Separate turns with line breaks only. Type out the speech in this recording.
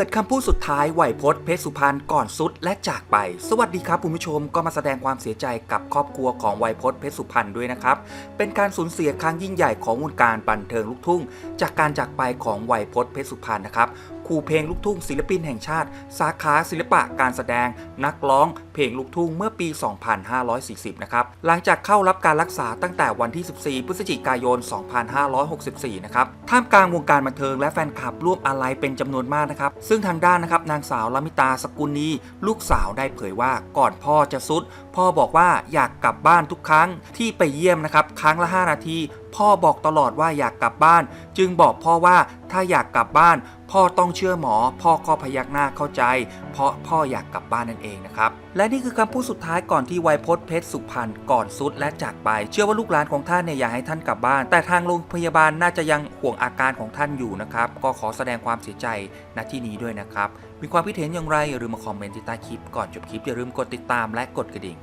ปิดคำพูดสุดท้ายไหวพจน์เพชรสุพรรณก่อนสุดและจากไป สวัสดีครับคุณผู้ชมก็มาแสดงความเสียใจกับครอบครัวของไหวพจน์เพชรสุพรรณด้วยนะครับ เป็นการสูญเสียครั้งยิ่งใหญ่ของวงการบันเทิงลูกทุ่ง จากการจากไปของไหวพจน์เพชรสุพรรณนะครับ ครูเพลงลูกทุ่งศิลปินแห่งชาติ สาขาศิลปะการแสดง นักร้อง เพลงลูกทุ่งเมื่อปี 2540 นะครับ หลังจากเข้ารับการรักษาตั้งแต่วันที่ 14 พฤศจิกายน 2564 นะครับ ท่ามกลางวงการบันเทิงและแฟนคลับร่วมอาลัยเป็นจำนวนมากนะครับ ซึ่งทางด้านนะครับนางสาวลามิตาสกุลนีลูกสาวได้เผยว่าก่อนพ่อจะสุด พ่อบอกว่าอยากกลับบ้านทุกครั้งที่ไปเยี่ยมนะครับครั้งละ 5 นาทีพ่อบอกตลอดว่าอยากกลับบ้าน จึงบอกพ่อว่าถ้าอยากกลับบ้านพ่อต้องเชื่อหมอ พ่อก็พยักหน้าเข้าใจ เพราะพ่ออยากกลับบ้านนั่นเองนะครับ และนี่คือคำพูดสุดท้ายก่อนที่ไวยพจน์เพชรสุพรรณก่อนสุดและจากไป เชื่อว่าลูกหลานของท่านเนี่ยอยากให้ท่านกลับบ้าน แต่ทางโรงพยาบาลน่าจะยังห่วงอาการของท่านอยู่นะครับ ก็ขอแสดงความเสียใจณที่นี้ด้วยนะครับ มีความคิดเห็นอย่างไรอย่าลืมมาคอมเมนต์ที่ใต้คลิปก่อนจบคลิปอย่าลืมกดติดตามและกดกระดิ่ง